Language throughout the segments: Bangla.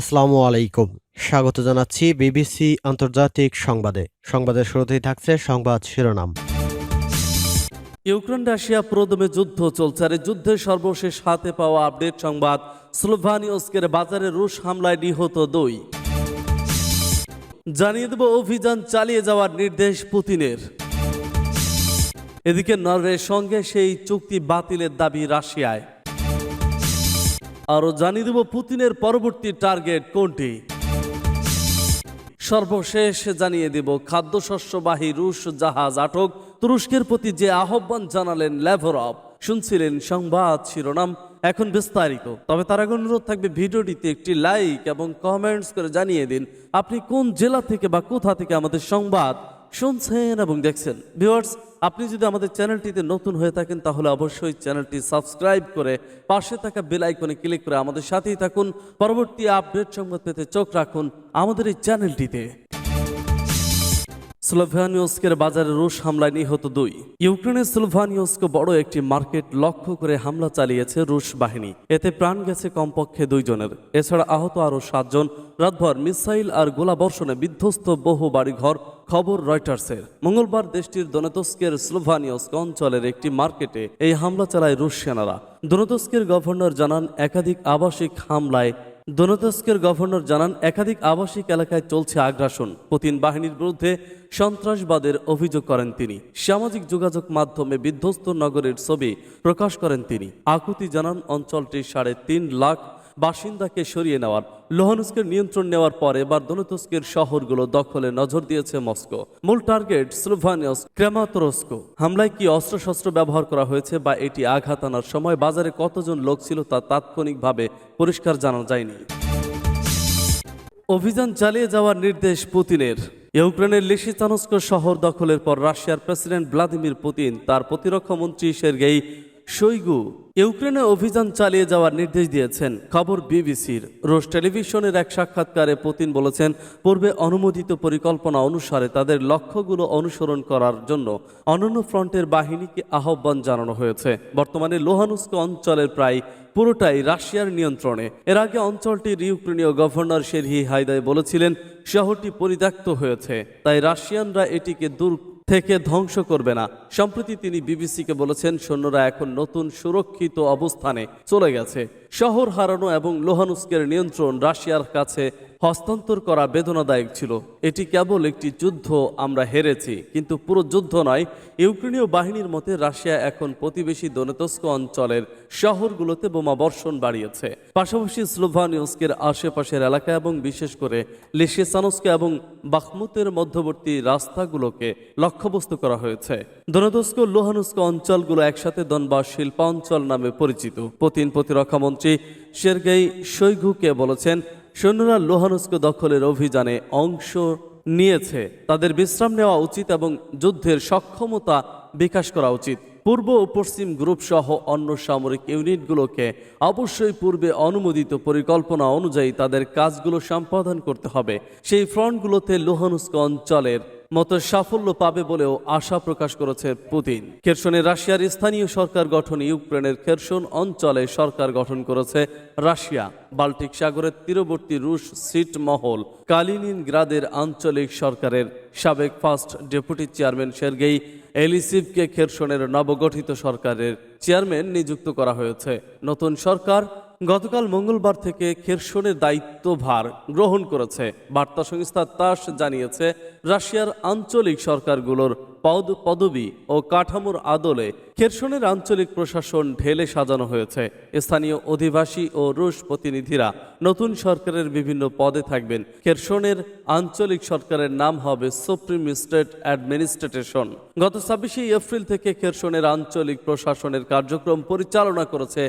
আসসালামু আলাইকুম। স্বাগত জানাচ্ছি বিবিসি আন্তর্জাতিক সংবাদে। সংবাদের শুরুতেই থাকছে সংবাদ শিরোনাম। ইউক্রেন রাশিয়া প্রদমে যুদ্ধ চলছে আর সর্বশেষ হাতে পাওয়া আপডেট সংবাদ স্লোভানিয়স্কের বাজারে রুশ হামলায় নিহত দুই। জানিয়ে দেব অভিযান চালিয়ে যাওয়ার নির্দেশ পুতিনের। এদিকে নরওয়ের সঙ্গে সেই চুক্তি বাতিলের দাবি রাশিয়ায়। আরও জানিয়ে দেব পুতিনের পরবর্তী টার্গেট কোনটি। সর্বশেষ জানিয়ে দেব, খাদ্যশস্যবাহী রুশ জাহাজ আটক, তুরস্কের প্রতি যে আহ্বান জানালেন ল্যাভরভ শুনছিলেন সংবাদ শিরোনাম, এখন বিস্তারিত। তবে তার আগে অনুরোধ থাকবে ভিডিওটিতে একটি লাইক এবং কমেন্টস করে জানিয়ে দিন, আপনি কোন জেলা থেকে বা কোথা থেকে আমাদের সংবাদ শুনছেন এবং দেখছেন। ভিওয়ার্স আপনি যদি আমাদের চ্যানেলটিতে নতুন হয়ে থাকেন, তাহলে অবশ্যই চ্যানেলটি সাবস্ক্রাইব করে পাশে থাকা বেল আইকনে ক্লিক করে আমাদের সাথেই থাকুন। পরবর্তী আপডেট সংবাদ পেতে চোখ রাখুন আমাদের এই চ্যানেলটিতে। স্লোভানিয়স্কের বাজারে রুশ হামলায় নিহত দুই। ইউক্রেনের স্লোভানিয়স্ক বড় একটি মার্কেট লক্ষ্য করে হামলা চালিয়েছে রুশ বাহিনী। এতে প্রাণ গেছে কমপক্ষে দুইজনের। এছাড়া আহত আরও সাতজন। রাতভর মিসাইল আর গোলাবর্ষণে বিধ্বস্ত বহু বাড়িঘর, খবর রয়টার্সের। মঙ্গলবার দেশটির দনেতস্কের স্লোভানিয়স্ক অঞ্চলের একটি মার্কেটে এই হামলা চালায় রুশ সেনারা। দনেতস্কের গভর্নর জানান, একাধিক আবাসিক হামলায় দোনেতস্কের গভর্নর জানান, একাধিক আবাসিক এলাকায় চলছে আগ্রাসন। পুতিন বাহিনীর বিরুদ্ধে সন্ত্রাসবাদের অভিযোগ করেন তিনি। সামাজিক যোগাযোগ মাধ্যমে বিধ্বস্ত নগরের ছবি প্রকাশ করেন তিনি। আকুতি জানান, অঞ্চলটির সাড়ে তিন লাখ বাসিন্দাকে সরিয়ে নেওয়ার লোহানুস্কের নিয়ন্ত্রণ নেওয়ার পর এবার দোনেতস্কের শহরগুলো দখলে নজর দিয়েছে মস্কো। মূল টার্গেট স্লোভানিয়স ক্রেমাতরস্কো। হামলায় কি অস্ত্রশস্ত্র ব্যবহার করা হয়েছে বা এটি আঘাত আনার সময় বাজারে কতজন লোক ছিল তা তাৎক্ষণিকভাবে পরিষ্কার জানা যায়নি। অভিযান চালিয়ে যাওয়ার নির্দেশ পুতিনের। ইউক্রেনের লিসিচানস্ক শহর দখলের পর রাশিয়ার প্রেসিডেন্ট ভ্লাদিমির পুতিন, তার প্রতিরক্ষা মন্ত্রী সের্গেই শৈগু ইউক্রেনে অভিযান চালিয়ে যাওয়ার নির্দেশ দিয়েছেন, খবর বিবিসির। রুশ টেলিভিশনের এক সাক্ষাৎকারে পুতিন বলেছেন, পূর্বে অনুমোদিত পরিকল্পনা অনুসারে তাদের লক্ষ্যগুলো অনুসরণ করার জন্য অনন্য ফ্রন্টের বাহিনীকে আহ্বান জানানো হয়েছে। বর্তমানে লোহানুস্ক অঞ্চলের প্রায় পুরোটাই রাশিয়ার নিয়ন্ত্রণে। এর আগে অঞ্চলটির ইউক্রেনীয় গভর্নর শেরহি হায়দায় বলেছিলেন, শহরটি পরিত্যক্ত হয়েছে, তাই রাশিয়ানরা এটিকে দূর থেকে ধ্বংস করবে না। সম্প্রতি তিনি বিবিসিকে বলেছেন, সৈন্যরা এখন নতুন সুরক্ষিত অবস্থানে চলে গেছে। শহর হারানো এবং লোহানুস্কের নিয়ন্ত্রণ রাশিয়ার কাছে হস্তান্তর করা বেদনাদায়ক ছিল। এটি কেবল একটি যুদ্ধ আমরা হেরেছি, কিন্তু পুরো যুদ্ধ নয়, ইউক্রেনীয় বাহিনীর মতে রাশিয়া এখন প্রতিবেশী দনেতস্ক অঞ্চলের শহরগুলোতে বোমা বর্ষণ বাড়িয়েছে। পাশাপাশি স্লোভানিয়স্কের আশেপাশের এলাকা এবং বিশেষ করে লিসেসানস্ক এবং বাখমুতের মধ্যবর্তী রাস্তাগুলোকে লক্ষ্যবস্তু করা হয়েছে। দনেতস্ক লোহানুস্ক অঞ্চলগুলো একসাথে দনবাস শিল্পাঞ্চল নামে পরিচিত। পুতিন প্রতিরক্ষামন্ত্রী সের্গেই শৈগুকে বলেছেন, সৈন্যরা লোহানুস্ক দখলের অভিযানে অংশ নিয়েছে। তাদের বিশ্রাম নেওয়া উচিত এবং যুদ্ধের সক্ষমতা বিকাশ করা উচিত। পূর্ব ও পশ্চিম গ্রুপ সহ অন্য সামরিক ইউনিটগুলোকে অবশ্যই পূর্বে অনুমোদিত পরিকল্পনা অনুযায়ী তাদের কাজগুলো সম্পাদন করতে হবে। সেই ফ্রন্টগুলোতে লোহানুস্ক অঞ্চলের মতো সাফল্য পাবে বলেও আশা প্রকাশ করেছে পুতিন। খেরসনে রাশিয়ার স্থানীয় সরকার গঠন, ইউক্রেনের খেরসন অঞ্চলে সরকার গঠন করেছে রাশিয়া। বাল্টিক সাগরের তীরবর্তী রুশ সিট মহল কালিনিন গ্রাদের আঞ্চলিক সরকারের সাবেক ফার্স্ট ডেপুটি চেয়ারম্যান সের্গেই এলিসিভকে খেরসনের নবগঠিত সরকারের চেয়ারম্যান নিযুক্ত করা হয়েছে। নতুন সরকার গতকাল মঙ্গলবার থেকে খেরসনের দায়িত্বভার গ্রহণ করেছে। বার্তা সংস্থা তাস জানিয়েছে রাশিয়ার আঞ্চলিক সরকারগুলোর পদ, পদবি ও কাঠামোর আদলে খেরসনের আঞ্চলিক প্রশাসন ঢেলে সাজানো হয়েছে। স্থানীয় অধিবাসী ও রুশ প্রতিনিধিরা নতুন সরকারের বিভিন্ন পদে থাকবেন। খেরসনের আঞ্চলিক সরকারের নাম হবে সুপ্রিম স্টেট অ্যাডমিনিস্ট্রেশন। গত ছাব্বিশে এপ্রিল থেকে খেরসনের আঞ্চলিক প্রশাসনের কার্যক্রম পরিচালনা করেছে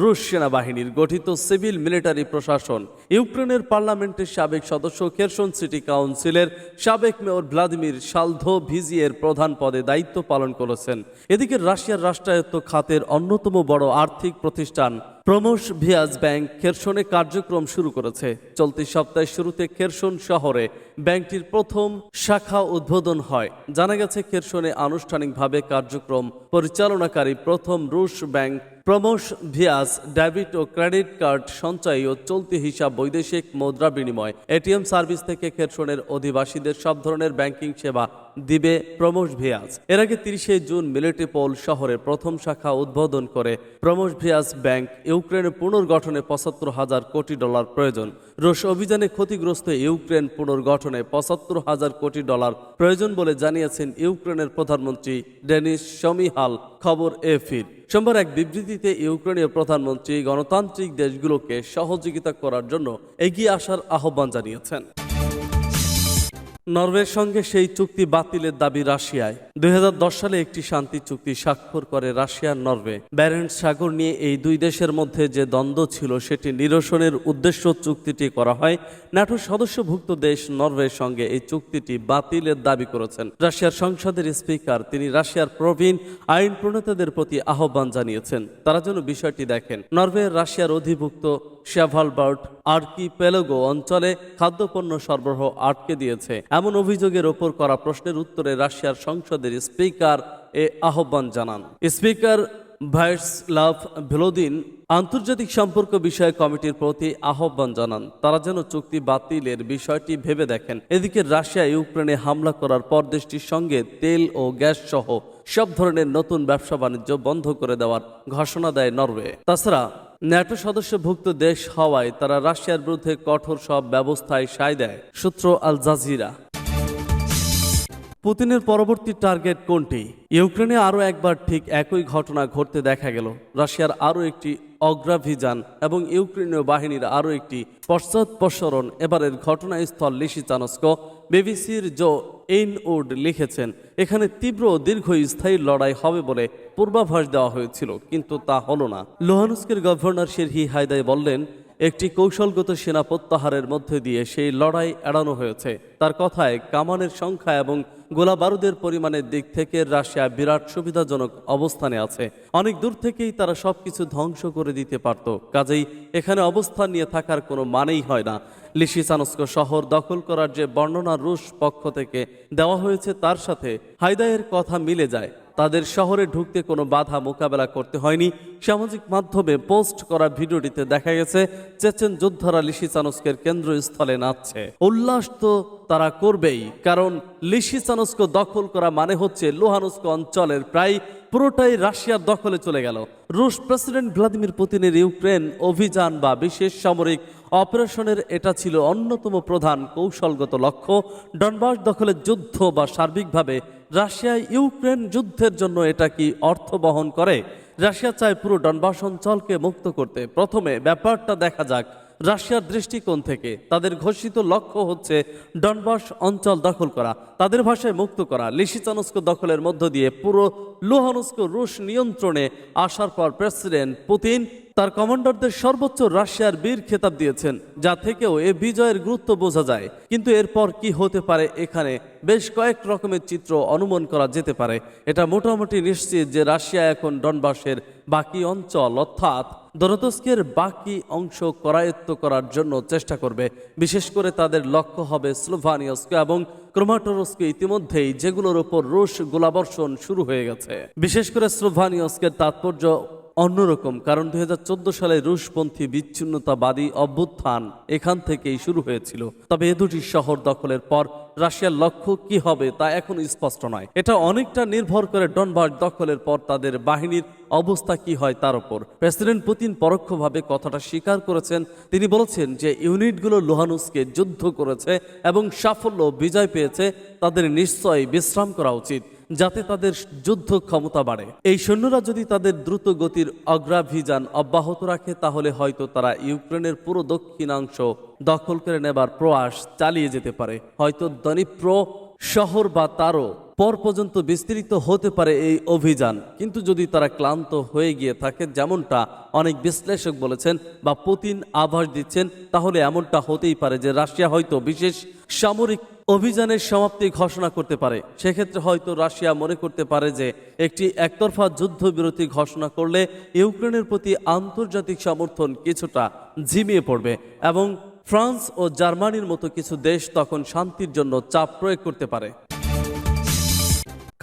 রুশ সেনাবাহিনীর গঠিত সিভিল মিলিটারি প্রশাসন। ইউক্রেনের পার্লামেন্টের সাবেক সদস্য খেরসন সিটি কাউন্সিলের সাবেক মেয়র ভ্লাদিমির সালধো ভিজিয়ের প্রধান পদে দায়িত্ব পালন করেছেন। এদিকে রাশিয়ার রাষ্ট্রায়ত্ত খাতের অন্যতম বড় আর্থিক প্রতিষ্ঠান প্রমোশ ভিয়াজ ব্যাংক খেরসনে কার্যক্রম শুরু করেছে। চলতি সপ্তাহের শুরুতে খেরসন শহরে ব্যাংকটির প্রথম শাখা উদ্বোধন হয়। জানা গেছে, খেরসনে আনুষ্ঠানিকভাবে কার্যক্রম পরিচালনাকারী প্রথম রুশ ব্যাংক প্রমোশ ভিয়াস ডেবিট ও ক্রেডিট কার্ড সঞ্চয় ও চলতি হিসাব বৈদেশিক মুদ্রা বিনিময় এটিএম সার্ভিস থেকে খেরসনের অধিবাসীদের সব ধরনের ব্যাংকিং সেবা দিবে প্রমোশ ভিয়াজ। এর আগে তিরিশে জুন মিলিটিপোল শহরে প্রথম শাখা উদ্বোধন করে প্রমোশ ভিয়াজ ব্যাংক, ইউক্রেনের পুনর্গঠনে পঁচাত্তর হাজার কোটি ডলার প্রয়োজন। রুশ অভিযানে ক্ষতিগ্রস্ত ইউক্রেন পুনর্গঠনে পঁচাত্তর হাজার কোটি ডলার প্রয়োজন বলে জানিয়েছেন ইউক্রেনের প্রধানমন্ত্রী ডেনিস শমিহাল, খবর এফির। সোমবার এক বিবৃতিতে ইউক্রেনীয় প্রধানমন্ত্রী গণতান্ত্রিক দেশগুলোকে সহযোগিতা করার জন্য এগিয়ে আসার আহ্বান জানিয়েছেন। নরওয়ের সঙ্গে সেই চুক্তি বাতিলের দাবি রাশিয়ায়। দুই হাজার দশ সালে একটি শান্তি চুক্তি স্বাক্ষর করে রাশিয়ার নরওয়ে। ব্যারেন্ট সাগর নিয়ে এই দুই দেশের মধ্যে যে দ্বন্দ্ব ছিল, সেটি নিরসনের উদ্দেশ্য চুক্তিটি করা হয়। ন্যাটোর সদস্যভুক্ত দেশ নরওয়ের সঙ্গে এই চুক্তিটি বাতিলের দাবি করেছেন। রাশিয়ার সংসদের স্পিকার, তিনি রাশিয়ার প্রবীণ আইন প্রণেতাদের প্রতি আহ্বান জানিয়েছেন। তারা যেন বিষয়টি দেখেন। নরওয়ে রাশিয়ার অধিভুক্ত শ্যাভালবার্ট আর্কি পেলোগো অঞ্চলে খাদ্যপণ্য সরবরাহ আটকে দিয়েছে। এমন অভিযোগের ওপর করা প্রশ্নের উত্তরে রাশিয়ার সংসদের স্পিকার এ আহ্বান জানান। স্পিকার ভাইসলাভ ভেলোদিন আন্তর্জাতিক সম্পর্ক বিষয়ক কমিটির প্রতি আহ্বান জানান। তারা যেন চুক্তি বাতিলের বিষয়টি ভেবে দেখেন। এদিকে রাশিয়া ইউক্রেনে হামলা করার পর দেশটির সঙ্গে তেল ও গ্যাস সহ সব ধরনের নতুন ব্যবসা বাণিজ্য বন্ধ করে দেওয়ার ঘোষণা দেয় নরওয়ে। তাছাড়া ন্যাটো সদস্যভুক্ত দেশ হওয়ায় তারা রাশিয়ার বিরুদ্ধে কঠোর সব ব্যবস্থায় সায় দেয়, সূত্র আল জাজিরা। পুতিনের পরবর্তী টার্গেট কোনটি? ইউক্রেনে আরও একবার ঠিক একই ঘটনা ঘটতে দেখা গেল। রাশিয়ার আরও একটি অগ্রাভিযান এবং ইউক্রেনীয় বাহিনীর আরও একটি পশ্চাৎপসরণ এবারের ঘটনাস্থল লিসিচানস্ক, বিবিসির জো এইনউড লিখেছেন, এখানে তীব্র দীর্ঘ দীর্ঘস্থায়ী লড়াই হবে বলে পূর্বাভাস দেওয়া হয়েছিল, কিন্তু তা হলো না। লোহানুস্কের গভর্নর শেরহি হায়দাই বললেন, একটি কৌশলগত সেনা প্রত্যাহারের মধ্যে দিয়ে সেই লড়াই এড়ানো হয়েছে। তার কথায় কামানের সংখ্যা এবং গোলা বারুদের পরিমাণের দিক থেকে রাশিয়া বিরাট সুবিধাজনক অবস্থানে আছে। অনেক দূর থেকেই তারা সবকিছু ধ্বংস করে দিতে পারত। কাজেই এখানে অবস্থান নিয়ে থাকার কোনো মানেই হয় না। লিসিসানস্ক শহর দখল করার যে বর্ণনা রুশ পক্ষ থেকে দেওয়া হয়েছে তার সাথে হায়দায়ের কথা মিলে যায়। তাদের শহরে ঢুকতে কোনো বাধা মোকাবেলা করতে হয়নি। সামাজিক মাধ্যমে পোস্ট করা ভিডিওটিতে দেখা গেছে, চেচেন যোদ্ধারা লিসিচানস্কের কেন্দ্রস্থলে নাচছে। উল্লাস তো তারা করবেই, কারণ লিসিচানস্ক দখল করা মানে হচ্ছে লোহানস্ক অঞ্চলের প্রায় পুরোটাই রাশিয়ার দখলে চলে গেল। রুশ প্রেসিডেন্ট ভ্লাদিমির পুতিনের ইউক্রেন অভিযান বা বিশেষ সামরিক অপারেশনের এটা ছিল অন্যতম প্রধান কৌশলগত লক্ষ্য। ডনবাস দখলের যুদ্ধ বা সার্বিকভাবে রাশিয়া ইউক্রেন যুদ্ধের জন্য এটা কি অর্থ বহন করে? রাশিয়া চায় পুরো ডনবাস অঞ্চলকে মুক্ত করতে। প্রথমে ব্যাপারটা দেখা যাক। রাশিয়ার দৃষ্টিকোণ থেকে তাদের ঘোষিত লক্ষ্য হচ্ছে ডনবাস অঞ্চল দখল করা, তাদের ভাষায় মুক্ত করা। লিসিচানস্ক দখলের মধ্য দিয়ে পুরো লুহানস্ক রুশ নিয়ন্ত্রণে আসার পর প্রেসিডেন্ট পুতিন তার কমান্ডারদের সর্বোচ্চ রাশিয়ার বীর খেতাব দিয়েছেন, যা থেকেও এ বিজয়ের গুরুত্ব বোঝা যায়। কিন্তু এরপর কি হতে পারে এখানে বেশ কয়েক রকমের চিত্র অনুমান করা যেতে পারে। এটা মোটামুটি নিশ্চিত যে রাশিয়া এখন ডনবাসের বাকি অঞ্চল, অর্থাৎ দরতস্কের বাকি অংশ করায়ত্ত করার জন্য চেষ্টা করবে। বিশেষ করে তাদের লক্ষ্য হবে স্লোভানিয়স্ক এবং ক্রোমাটোরস্কে ইতিমধ্যেই যেগুলোর ওপর রুশ গোলাবর্ষণ শুরু হয়ে গেছে। বিশেষ করে স্লোভানিয়স্কের তাৎপর্য অন্যরকম, কারণ দুই হাজার চোদ্দ সালে রুশপন্থী বিচ্ছিন্নতাবাদী অভ্যুত্থান এখান থেকেই শুরু হয়েছিল। তবে এ দুটি শহর দখলের পর রাশিয়ার লক্ষ্য কি হবে তা এখন স্পষ্ট নয়। এটা অনেকটা নির্ভর করে ডনবাস দখলের পর তাদের বাহিনীর অবস্থা কি হয় তার উপর। প্রেসিডেন্ট পুতিন পরোক্ষভাবে কথাটা স্বীকার করেছেন। তিনি বলেছেন যে ইউনিটগুলো লোহানুসকে যুদ্ধ করেছে এবং সাফল্য বিজয় পেয়েছে। তাদের নিশ্চয়ই বিশ্রাম করা উচিত। যাতে তাদের যুদ্ধ ক্ষমতা বাড়ে। এই সৈন্যরা যদি তাদের দ্রুত গতির অগ্রাভিযান অব্যাহত রাখে, তাহলে হয়তো তারা ইউক্রেনের পুরো দক্ষিণাংশ দখল করে নেবার প্রয়াস চালিয়ে যেতে পারে। হয়তো দনিপ্র শহর বা তারও পর পর্যন্ত বিস্তৃত হতে পারে এই অভিযান। কিন্তু যদি তারা ক্লান্ত হয়ে গিয়ে থাকে, যেমনটা অনেক বিশ্লেষক বলেছেন বা পুতিন আভাস দিচ্ছেন, তাহলে এমনটা হতেই পারে যে রাশিয়া হয়তো বিশেষ সামরিক অভিযানের সমাপ্তি ঘোষণা করতে পারে। সেক্ষেত্রে হয়তো রাশিয়া মনে করতে পারে যে, একটি একতরফা যুদ্ধবিরতি ঘোষণা করলে ইউক্রেনের প্রতি আন্তর্জাতিক সমর্থন কিছুটা ঝিমিয়ে পড়বে এবং ফ্রান্স ও জার্মানির মতো কিছু দেশ তখন শান্তির জন্য চাপ প্রয়োগ করতে পারে।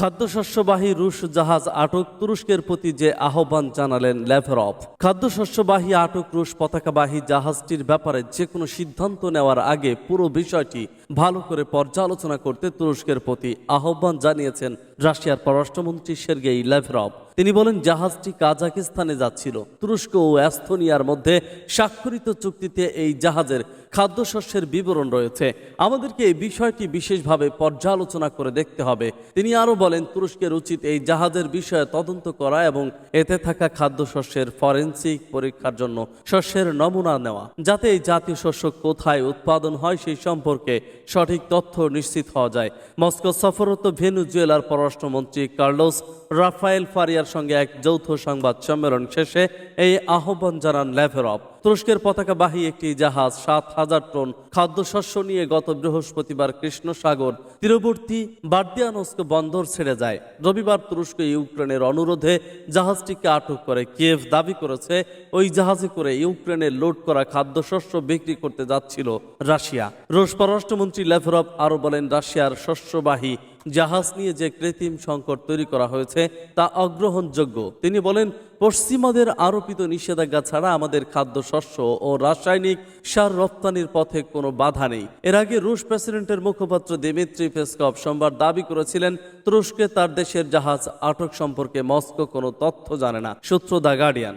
খাদ্যশস্যবাহী রুশ জাহাজ আটক তুরস্কের প্রতি যে আহ্বান জানালেন লেভরভ খাদ্যশস্যবাহী আটক রুশ পতাকাবাহী জাহাজটির ব্যাপারে যে কোনো সিদ্ধান্ত নেওয়ার আগে পুরো বিষয়টি ভালো করে পর্যালোচনা করতে তুরস্কের প্রতি আহ্বান জানিয়েছেন রাশিয়ার পররাষ্ট্রমন্ত্রী সের্গেই লেভরভ তিনি বলেন, জাহাজটি কাজাকিস্তানে যাচ্ছিল। তুরস্ক ও অ্যাস্তোনিয়ার মধ্যে স্বাক্ষরিত চুক্তিতে এই জাহাজের খাদ্যশস্যের বিবরণ রয়েছে। আমাদেরকে এই বিষয়টি বিশেষভাবে পর্যালোচনা করে দেখতে হবে। তিনি আরও বলেন, তুরস্কের উচিত এই জাহাজের বিষয়ে তদন্ত করা এবং এতে থাকা খাদ্যশস্যের ফরেন্সিক পরীক্ষার জন্য শস্যের নমুনা নেওয়া, যাতে এই জাতীয় শস্য কোথায় উৎপাদন হয় সেই সম্পর্কে সঠিক তথ্য নিশ্চিত হওয়া যায়। মস্কো সফররত ভেনুজুয়েলার পররাষ্ট্রমন্ত্রী কার্লোস রাফায়েল ফারিয়ার সঙ্গে এক যৌথ সংবাদ সম্মেলন শেষে এই আহ্বান জানান ল্যাভেরভ। তুরস্কের পতাকাবাহী একটি জাহাজ সাত হাজার টন খাদ্যশস্য নিয়ে গত বৃহস্পতিবার কৃষ্ণ সাগর তীরবর্তী বার্দিয়ানস্ক বন্দর ছেড়ে যায়। রবিবার তুরস্ক ইউক্রেনের অনুরোধে জাহাজটিকে আটক করে কিয়েভ দাবি করেছে, ওই জাহাজে করে ইউক্রেনে লোড করা খাদ্যশস্য বিক্রি করতে যাচ্ছিল রাশিয়া। রুশ পররাষ্ট্রমন্ত্রী লেভরভ আরও বলেন, রাশিয়ার শস্যবাহী জাহাজ নিয়ে যে কৃত্রিম সংকট তৈরি করা হয়েছে তা অগ্রহণযোগ্য। তিনি বলেন, পশ্চিমাদের আরোপিত নিষেধাজ্ঞা ছাড়া আমাদের খাদ্যশস্য ও রাসায়নিক সার রপ্তানির পথে কোনো বাধা নেই। এর আগে রুশ প্রেসিডেন্টের মুখপাত্র দিমিত্রি পেসকভ সোমবার দাবি করেছিলেন, তুরস্কে তার দেশের জাহাজ আটক সম্পর্কে মস্কো কোনো তথ্য জানে না। সূত্র দ্য গার্ডিয়ান।